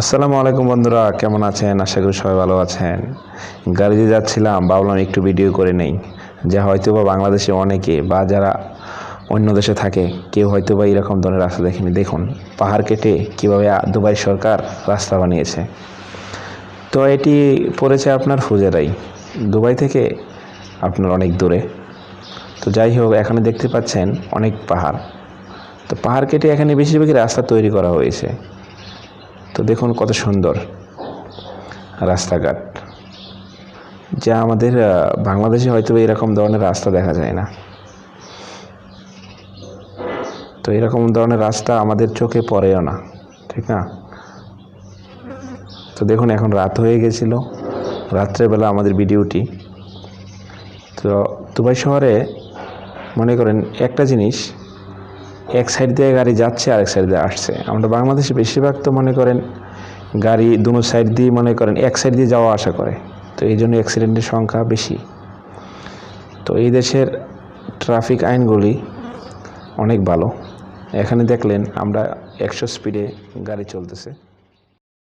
আসসালামু আলাইকুম বন্ধুরা, কেমন আছেন? আশা করি সবাই ভালো আছেন। গাড়িতে যাচ্ছিলাম, ভাবলাম একটু ভিডিও করে নেই। যা হয়তো বা বাংলাদেশে অনেকে বা যারা অন্য দেশে থাকে, কেউ হয়তো বা এরকম ধরনের রাস্তা দেখেনি। দেখুন, পাহাড় কেটে কীভাবে দুবাই সরকার রাস্তা বানিয়েছে। তো এটি পড়েছে আপনার ফুজেরাই। দুবাই থেকে আপনার অনেক দূরে। তো যাই হোক, এখানে দেখতে পাচ্ছেন অনেক পাহাড়। তো পাহাড় কেটে এখানে বেশিরভাগই রাস্তা তৈরি করা হয়েছে। তো দেখুন কত সুন্দর রাস্তাঘাট। যা আমাদের বাংলাদেশে হয়তো এরকম ধরনের রাস্তা দেখা যায় না। তো এরকম ধরনের রাস্তা আমাদের চোখে পড়েও না, ঠিক না? তো দেখুন এখন রাত হয়ে গেছিল রাত্রেবেলা আমাদের ভিডিওটি। তো দুবাই শহরে মনে করেন একটা জিনিস এক সাইড দিয়ে গাড়ি যাচ্ছে আর এক সাইড দিয়ে আসছে। আমরা বাংলাদেশে বেশিরভাগ তো মনে করেন গাড়ি দুনো সাইড দিয়ে মনে করেন এক সাইড দিয়ে যাওয়া আসা করে। তো এই জন্য অ্যাক্সিডেন্টের সংখ্যা বেশি। তো এই দেশের ট্রাফিক আইনগুলি অনেক ভালো। এখানে দেখলেন আমরা একশো স্পিডে গাড়ি চলতেছে।